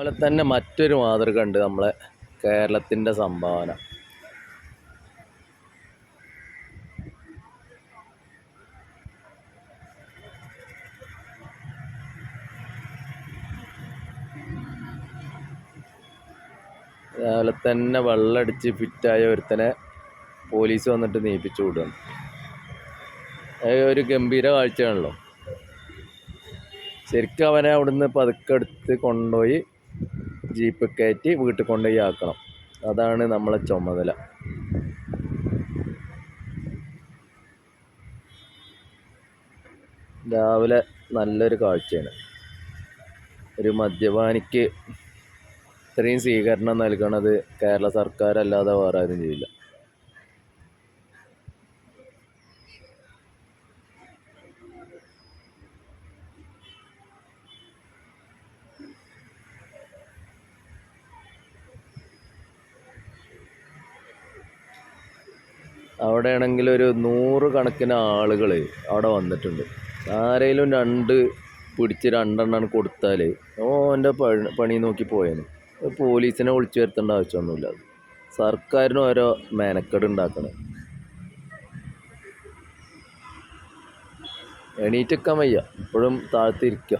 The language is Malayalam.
അതുപോലെ തന്നെ മറ്റൊരു മാതൃക ഉണ്ട് നമ്മളെ കേരളത്തിന്റെ സംഭാവന. രാവിലെ തന്നെ വെള്ളമടിച്ച് ഫിറ്റായ ഒരുത്തനെ പോലീസ് വന്നിട്ട് നീപ്പിച്ചു വിടുകയാണ്. ഒരു ഗംഭീര കാഴ്ചയാണല്ലോ. ശരിക്കും അവനെ അവിടുന്ന് പതുക്കെ എടുത്ത് കൊണ്ടുപോയി ജീപ്പ് കയറ്റി വീട്ടിൽ കൊണ്ടുപോയി ആക്കണം. അതാണ് നമ്മളെ ചുമതല. രാവിലെ നല്ലൊരു കാഴ്ചയാണ്. ഒരു മദ്യപാനിക്ക് ഇത്രയും സ്വീകരണം നൽകണത് കേരള സർക്കാരല്ലാതെ വേറെ ആരും ചെയ്യില്ല. അവിടെയാണെങ്കിൽ ഒരു നൂറ് കണക്കിന് ആളുകൾ അവിടെ വന്നിട്ടുണ്ട്. ആരെങ്കിലും രണ്ട് പിടിച്ച് രണ്ടെണ്ണം കൊടുത്താൽ ഓന്റെ പണി നോക്കി പോയേനെ. പോലീസിനെ വിളിച്ചു വരുത്തേണ്ട ആവശ്യമൊന്നുമില്ല. സർക്കാരിന് ഓരോ മെനക്കെട് ഉണ്ടാക്കണം. എണീറ്റക്കാൻ വയ്യ. ഇപ്പോഴും താഴ്ത്തിരിക്കുക